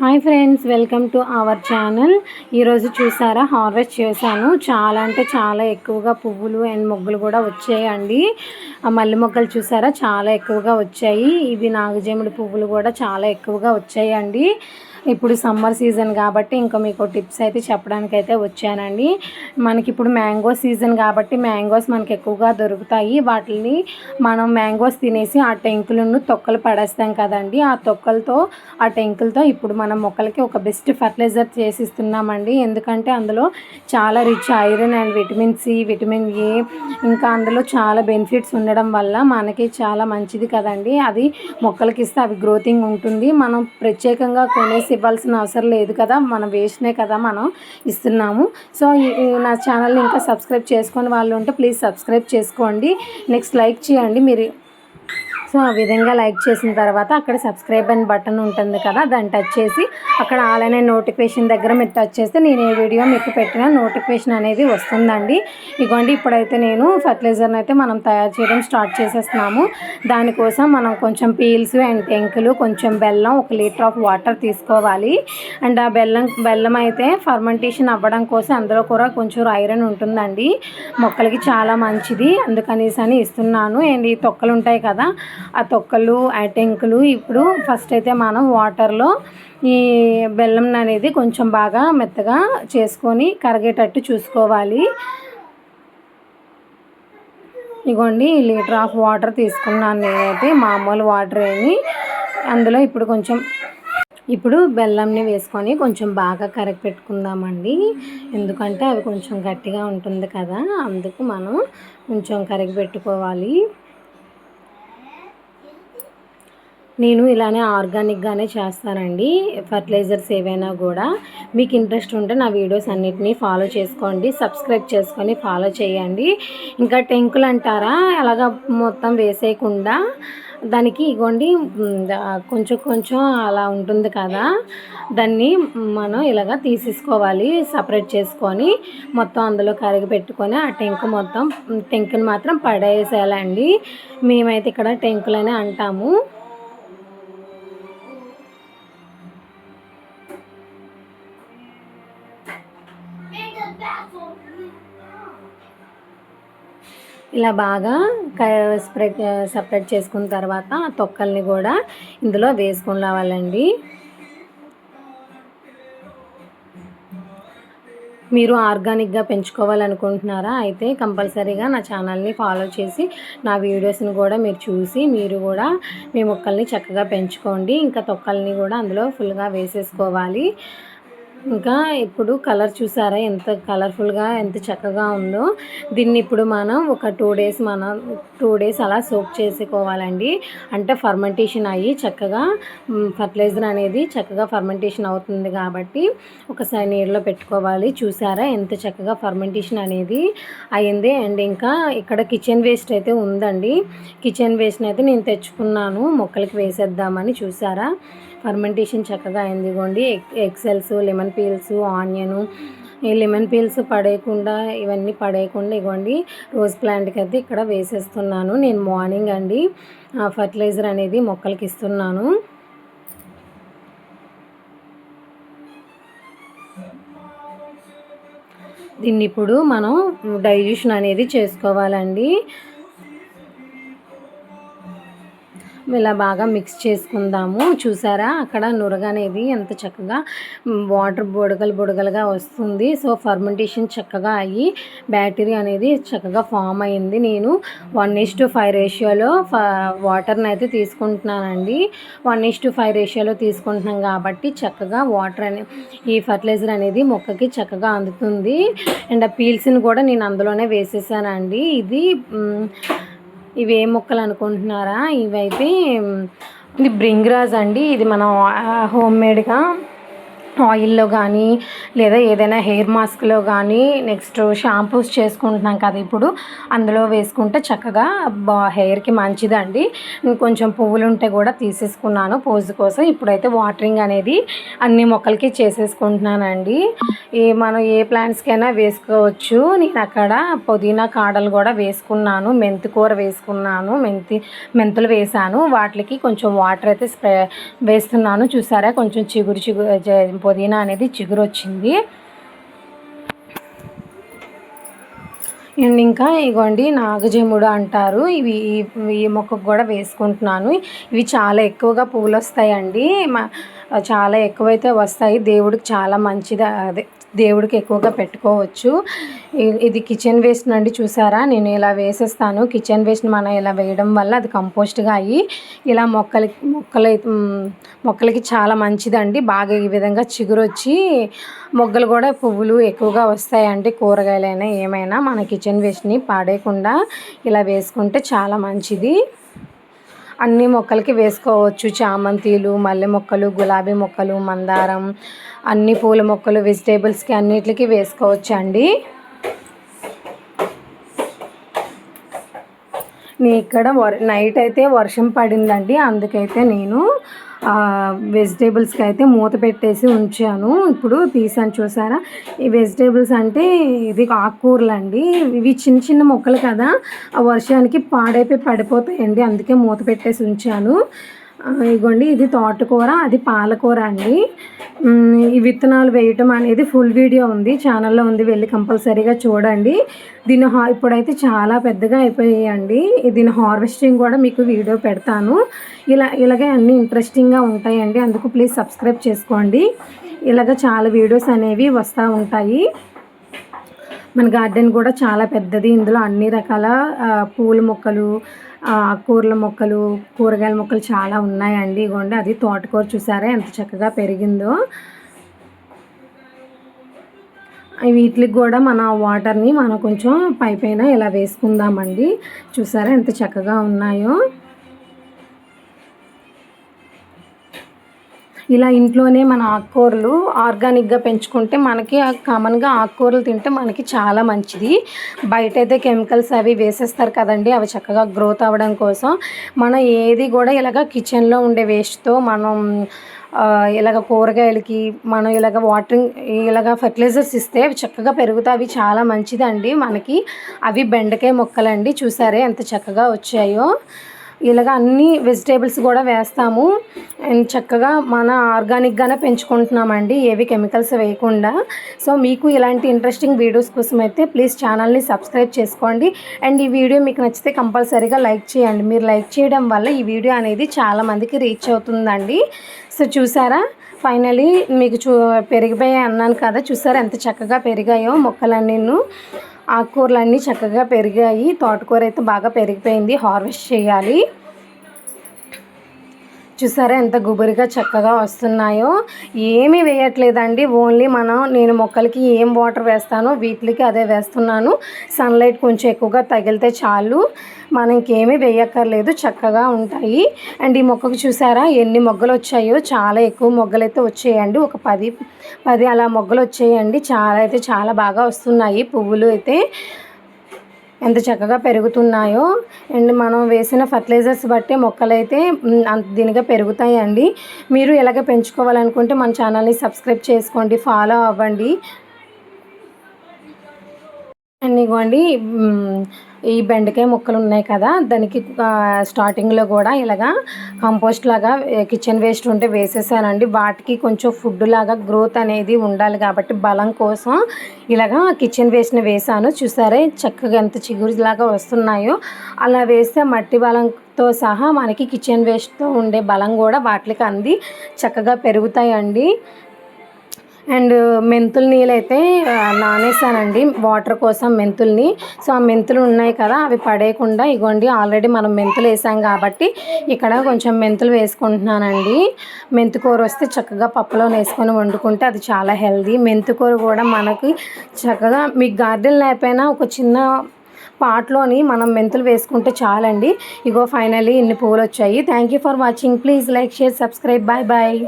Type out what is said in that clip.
Hi friends welcome to our channel. ఈరోజు చూసారా harvest చేశాను. చాలా అంటే చాలా ఎక్కువగా పువ్వులు అండ్ మొగ్గలు కూడా వచ్చాయండి. ఆ మల్లె మొగ్గలు చూసారా చాలా ఎక్కువగా వచ్చాయి. ఇవి నాగజేముడి పువ్వులు కూడా చాలా ఎక్కువగా వచ్చాయండి. ఇప్పుడు సమ్మర్ సీజన్ కాబట్టి ఇంకా మీకు టిప్స్ అయితే చెప్పడానికి అయితే వచ్చానండి. మనకి ఇప్పుడు మ్యాంగో సీజన్ కాబట్టి మ్యాంగోస్ మనకి ఎక్కువగా దొరుకుతాయి. వాటిని మనం మ్యాంగోస్ తినేసి ఆ టెంకులను తొక్కలు పడేస్తాం కదండి. ఆ తొక్కలతో ఆ టెంకులతో ఇప్పుడు మనం మొక్కలకి ఒక బెస్ట్ ఫర్టిలైజర్ చేసిస్తున్నామండి. ఎందుకంటే అందులో చాలా rich iron and vitamin C vitamin A ఇంకా అందులో చాలా బెనిఫిట్స్ ఉండడం వల్ల మనకి చాలా మంచిది కదండి. అది మొక్కలకి ఇస్తే అవి గ్రోతింగ్ ఉంటుంది. మనం ప్రత్యేకంగా కొనేసి ఇవ్వాల్సిన అవసరం లేదు కదా మనం వేస్ట్నే కదా మనం ఇస్తున్నాము. సో నా ఛానల్ని ఇంకా సబ్స్క్రైబ్ చేసుకొని వాళ్ళు ఉంటే ప్లీజ్ సబ్స్క్రైబ్ చేసుకోండి. నెక్స్ట్ లైక్ చేయండి. మీరు సో ఆ విధంగా లైక్ చేసిన తర్వాత అక్కడ సబ్స్క్రైబ్ అని బటన్ ఉంటుంది కదా దాన్ని టచ్ చేసి అక్కడ ఆల్ నోటిఫికేషన్ దగ్గర మీరు టచ్ చేస్తే నేను ఏ వీడియో మీకు పెట్టిన నోటిఫికేషన్ అనేది వస్తుందండి. ఇగోండి ఇప్పుడైతే నేను ఫర్టిలైజర్ని అయితే మనం తయారు చేయడం స్టార్ట్ చేసేస్తున్నాము. దానికోసం మనం కొంచెం పీల్స్ అండ్ టెంకులు కొంచెం బెల్లం ఒక లీటర్ ఆఫ్ వాటర్ తీసుకోవాలి. అండ్ ఆ బెల్లం బెల్లం అయితే ఫర్మెంటేషన్ అవ్వడం కోసం అందులో కూడా కొంచెం ఐరన్ ఉంటుందండి. మొక్కలకి చాలా మంచిది. అందుకనేసి అని ఇస్తున్నాను. అండ్ ఈ తొక్కలు ఉంటాయి కదా ఆ తొక్కలు ఆ టెంకులు ఇప్పుడు ఫస్ట్ అయితే మనం వాటర్లో ఈ బెల్లం అనేది కొంచెం బాగా మెత్తగా చేసుకొని కరిగేటట్టు చూసుకోవాలి. ఇగోండి లీటర్ ఆఫ్ వాటర్ తీసుకున్నాను నేనైతే మామూలు వాటర్ అని అందులో ఇప్పుడు కొంచెం ఇప్పుడు బెల్లంని వేసుకొని కొంచెం బాగా కరగ పెట్టుకుందామండి ఎందుకంటే అవి కొంచెం గట్టిగా ఉంటుంది కదా అందుకు మనం కొంచెం కరిగి పెట్టుకోవాలి నేను ఇలానే ఆర్గానిక్గానే చేస్తానండి. ఫర్టిలైజర్స్ ఏవైనా కూడా. మీకు ఇంట్రెస్ట్ ఉంటే నా వీడియోస్ అన్నిటినీ ఫాలో చేసుకోండి. సబ్స్క్రైబ్ చేసుకొని ఫాలో చేయండి. ఇంకా టెంకులు అంటారా? అలాగ మొత్తం వేసేయకుండా దానికి ఇగోండి కొంచెం కొంచెం అలా ఉంటుంది కదా. దాన్ని మనం ఇలాగ తీసేసుకోవాలి సపరేట్ చేసుకొని మొత్తం అందులో కరిగి పెట్టుకొని ఆ టెంకు మొత్తం టెంకుని మాత్రం పడేసేయాలండి. మేమైతే ఇక్కడ టెంకులనే అంటాము. ఇలా బాగా స్ప్రెడ్ సపరేట్ చేసుకున్న తర్వాత ఆ తొక్కల్ని కూడా ఇందులో వేసుకొని రావాలండి. మీరు ఆర్గానిక్గా పెంచుకోవాలనుకుంటున్నారా? అయితే కంపల్సరీగా నా ఛానల్ని ఫాలో చేసి నా వీడియోస్ని కూడా మీరు చూసి మీరు కూడా మీ మొక్కల్ని చక్కగా పెంచుకోండి. ఇంకా తొక్కల్ని కూడా అందులో ఫుల్గా వేసేసుకోవాలి. ఇంకా ఇప్పుడు కలర్ చూసారా? ఎంత కలర్ఫుల్గా ఎంత చక్కగా ఉందో. దీన్ని ఇప్పుడు మనం ఒక టూ డేస్ మనం టూ డేస్ అలా సోప్ చేసుకోవాలండి. అంటే ఫర్మెంటేషన్ అయ్యి చక్కగా ఫర్టిలైజర్ అనేది చక్కగా ఫర్మెంటేషన్ అవుతుంది కాబట్టి ఒకసారి నీళ్ళలో పెట్టుకోవాలి. చూసారా? ఎంత చక్కగా ఫర్మెంటేషన్ అనేది అయింది. అండ్ ఇంకా ఇక్కడ కిచెన్ వేస్ట్ అయితే ఉందండి. కిచెన్ వేస్ట్ని అయితే నేను తెచ్చుకున్నాను. మొక్కలకి వేసేద్దామని చూసారా? ఫర్మెంటేషన్ చక్కగా అయింది ఇగోండి ఎక్సెల్స్ లెమన్ పీల్స్ ఆనియను ఈ లెమన్ పీల్స్ పడేయకుండా ఇవన్నీ పడేయకుండా ఇవ్వండి రోజ్ ప్లాంట్కి అయితే ఇక్కడ వేసేస్తున్నాను. నేను మార్నింగ్ అండి ఫర్టిలైజర్ అనేది మొక్కలకి ఇస్తున్నాను దీన్ని ఇప్పుడు మనం డైజెషన్ అనేది చేసుకోవాలండి. ఇలా బాగా మిక్స్ చేసుకుందాము. చూసారా? అక్కడ నురగ అనేది ఎంత చక్కగా వాటర్ బుడగలు బుడగలుగా వస్తుంది. సో ఫర్మెంటేషన్ చక్కగా అయ్యి బ్యాటరీ అనేది చక్కగా ఫామ్ అయింది నేను వన్ ఇస్ టు ఫైవ్ రేషియోలో వాటర్ని అయితే తీసుకుంటున్నానండి. వన్ ఇస్ టు ఫైవ్ రేషియోలో తీసుకుంటున్నాం కాబట్టి చక్కగా వాటర్ అనే ఈ ఫర్టిలైజర్ అనేది మొక్కకి చక్కగా అందుతుంది. అండ్ ఆ పీల్స్ని కూడా నేను అందులోనే వేసేసానండి. ఇది ఇవి ఏ మొక్కలు అనుకుంటున్నారా? ఇవైతే ఇది బ్రింగ్రాజ్ అండి. ఇది మనం హోమ్ మేడ్గా ఆయిల్లో కానీ లేదా ఏదైనా హెయిర్ మాస్క్లో కానీ నెక్స్ట్ షాంపూస్ చేసుకుంటున్నాం కదా ఇప్పుడు. అందులో వేసుకుంటే చక్కగా బా హెయిర్కి మంచిదండి. కొంచెం పువ్వులు ఉంటే కూడా తీసేసుకున్నాను పోజు కోసం. ఇప్పుడైతే వాటరింగ్ అనేది అన్ని మొక్కలకి చేసేసుకుంటున్నానండి. ఏ మనం ఏ ప్లాంట్స్కైనా వేసుకోవచ్చు. నేను అక్కడ పుదీనా కాడలు కూడా వేసుకున్నాను. మెంతి కూర వేసుకున్నాను. మెంతి మెంతులు వేసాను. వాటికి కొంచెం వాటర్ అయితే స్ప్రే వేస్తున్నాను. చూసారా? కొంచెం చిగురు చిగురు పుదీనా అనేది చిగురు వచ్చింది అండ్ ఇంకా ఇగోండి నాగజముడు అంటారు. ఇవి ఈ మొక్కకు కూడా వేసుకుంటున్నాను. ఇవి చాలా ఎక్కువగా పువ్వులు వస్తాయండి చాలా ఎక్కువైతే వస్తాయి. దేవుడికి చాలా మంచిది. అదే దేవుడికి ఎక్కువగా పెట్టుకోవచ్చు. ఇది కిచెన్ వేస్ట్ నుండి చూసారా? నేను ఇలా వేసేస్తాను. కిచెన్ వేస్ట్ మనం ఇలా వేయడం వల్ల అది కంపోస్ట్గా అయ్యి ఇలా మొక్కలకి మొక్కలు మొక్కలకి చాలా మంచిదండి. బాగా ఈ విధంగా చిగురు వచ్చి మొగ్గలు కూడా పువ్వులు ఎక్కువగా వస్తాయండి. కూరగాయలైనా ఏమైనా మన కిచెన్ వేస్ట్ని పాడేయకుండా ఇలా వేసుకుంటే చాలా మంచిది. అన్ని మొక్కలకి వేసుకోవచ్చు. చామంతిలు మల్లె మొక్కలు గులాబీ మొక్కలు మందారం అన్ని పూల మొక్కలు వెజిటేబుల్స్కి అన్నిటికి వేసుకోవచ్చు అండి నీ ఇక్కడ నైట్ అయితే వర్షం పడిందండి. అందుకైతే నేను వెజిటేబుల్స్కి అయితే మూత పెట్టేసి ఉంచాను. ఇప్పుడు తీసాను చూసారా? ఈ వెజిటేబుల్స్ అంటే ఇది ఆకుకూరలు అండి ఇవి చిన్న చిన్న మొక్కలు కదా ఆ వర్షానికి పాడైపోయి పడిపోతాయండి. అందుకే మూత పెట్టేసి ఉంచాను. ఇగోండి ఇది తోటకూర అది పాలకూర అండి. ఈ విత్తనాలు వేయటం అనేది ఫుల్ వీడియో ఉంది. ఛానల్లో ఉంది. వెళ్ళి కంపల్సరీగా చూడండి. దీని హా ఇప్పుడైతే చాలా పెద్దగా అయిపోయాయండి. దీని హార్వెస్టింగ్ కూడా మీకు వీడియో పెడతాను. ఇలా ఇలాగే అన్నీ ఇంట్రెస్టింగ్గా ఉంటాయండి. అందుకు ప్లీజ్ సబ్స్క్రైబ్ చేసుకోండి. ఇలాగ చాలా వీడియోస్ అనేవి వస్తూ ఉంటాయి. మన గార్డెన్ కూడా చాలా పెద్దది. ఇందులో అన్ని రకాల పూల మొక్కలు కూరల మొక్కలు కూరగాయల మొక్కలు చాలా ఉన్నాయండి. ఇగోండి అది తోటకూర చూసారా? ఎంత చక్కగా పెరిగిందో. వీటికి కూడా మన వాటర్ని మనం కొంచెం పైపైన ఇలా వేసుకుందామండి. చూసారా ఎంత చక్కగా ఉన్నాయో. ఇలా ఇంట్లోనే మన ఆకుకూరలు ఆర్గానిక్గా పెంచుకుంటే మనకి కామన్గా ఆకుకూరలు తింటే మనకి చాలా మంచిది. బయట అయితే కెమికల్స్ అవి వేసేస్తారు కదండి అవి చక్కగా గ్రోత్ అవ్వడం కోసం. మనం ఏది కూడా ఇలాగ కిచెన్లో ఉండే వేస్ట్తో మనం ఇలాగ కూరగాయలకి మనం ఇలాగ వాటరింగ్ ఇలాగ ఫర్టిలైజర్స్ ఇస్తే అవి చక్కగా పెరుగుతాయి. అవి చాలా మంచిదండి మనకి. అవి బెండకాయ మొక్కలండి చూసారే ఎంత చక్కగా వచ్చాయో. ఇలాగ అన్ని వెజిటేబుల్స్ కూడా వేస్తాము. అండ్ చక్కగా మన ఆర్గానిక్గానే పెంచుకుంటున్నామండి. ఏవి కెమికల్స్ వేయకుండా. సో మీకు ఇలాంటి ఇంట్రెస్టింగ్ వీడియోస్ కోసం అయితే ప్లీజ్ ఛానల్ని సబ్స్క్రైబ్ చేసుకోండి. అండ్ ఈ వీడియో మీకు నచ్చితే కంపల్సరీగా లైక్ చేయండి. మీరు లైక్ చేయడం వల్ల ఈ వీడియో అనేది చాలామందికి రీచ్ అవుతుందండి. సో చూసారా? ఫైనలీ మీకు చూ పెరిగిపోయాయి అన్నాను కదా. చూసారా ఎంత చక్కగా పెరిగాయో మొక్కలన్నీ. ఆకుకూరలన్నీ చక్కగా పెరిగాయి. తోటకూర అయితే బాగా పెరిగిపోయింది. హార్వెస్ట్ చేయాలి. చూసారా ఎంత గుబురుగా చక్కగా వస్తున్నాయో? ఏమీ వేయట్లేదండి. ఓన్లీ మనం నేను మొక్కలకి ఏం వాటర్ వేస్తానో వీటికి అదే వేస్తున్నాను. సన్లైట్ కొంచెం ఎక్కువగా తగిలితే చాలు. మనం ఇంకేమీ వేయక్కర్లేదు. చక్కగా ఉంటాయి. అండ్ ఈ మొక్కకు చూసారా? ఎన్ని మొగ్గలు వచ్చాయో చాలా ఎక్కువ మొగ్గలు అయితే వచ్చాయండి. ఒక పది పది అలా మొగ్గలు వచ్చాయండి చాలా అయితే చాలా బాగా వస్తున్నాయి. పువ్వులు అయితే ఎంత చక్కగా పెరుగుతున్నాయో. అండ్ మనం వేసిన ఫర్టిలైజర్స్ బట్టి మొక్కలైతే అంత దీనిగా పెరుగుతాయండి. మీరు ఎలాగ పెంచుకోవాలనుకుంటే మన ఛానల్ని సబ్స్క్రైబ్ చేసుకోండి ఫాలో అవ్వండి. అండ్ ఈ బెండకాయ ముక్కలు ఉన్నాయి కదా దానికి స్టార్టింగ్లో కూడా ఇలాగా కంపోస్ట్ లాగా కిచెన్ వేస్ట్ ఉంటే వేసేసానండి. వాటికి కొంచెం ఫుడ్ లాగా గ్రోత్ అనేది ఉండాలి కాబట్టి బలం కోసం ఇలాగా కిచెన్ వేస్ట్ని వేసాను. చూసారే చక్కగా ఎంత చిగురులాగా వస్తున్నాయో. అలా వేస్తే మట్టి బలంతో సహా మనకి కిచెన్ వేస్ట్తో ఉండే బలం కూడా వాటికి అంది. చక్కగా పెరుగుతాయండి. అండ్ మెంతులు నీళ్ళైతే నానేసానండి వాటర్ కోసం మెంతుల్ని. సో ఆ మెంతులు ఉన్నాయి కదా అవి పడేయకుండా ఇగోండి ఆల్రెడీ మనం మెంతులు వేసాం కాబట్టి ఇక్కడ కొంచెం మెంతులు వేసుకుంటున్నానండి. మెంతుకూర వస్తే చక్కగా పప్పులో వేసుకొని వండుకుంటే అది చాలా హెల్దీ. మెంతుకూర కూడా మనకి చక్కగా మీ గార్డెన్ లేకపోయినా ఒక చిన్న పాట్లోని మనం మెంతులు వేసుకుంటే చాలండి. ఇగో ఫైనలీ ఇన్ని పువ్వులు వచ్చాయి thank you for watching. Please like share subscribe. Bye bye.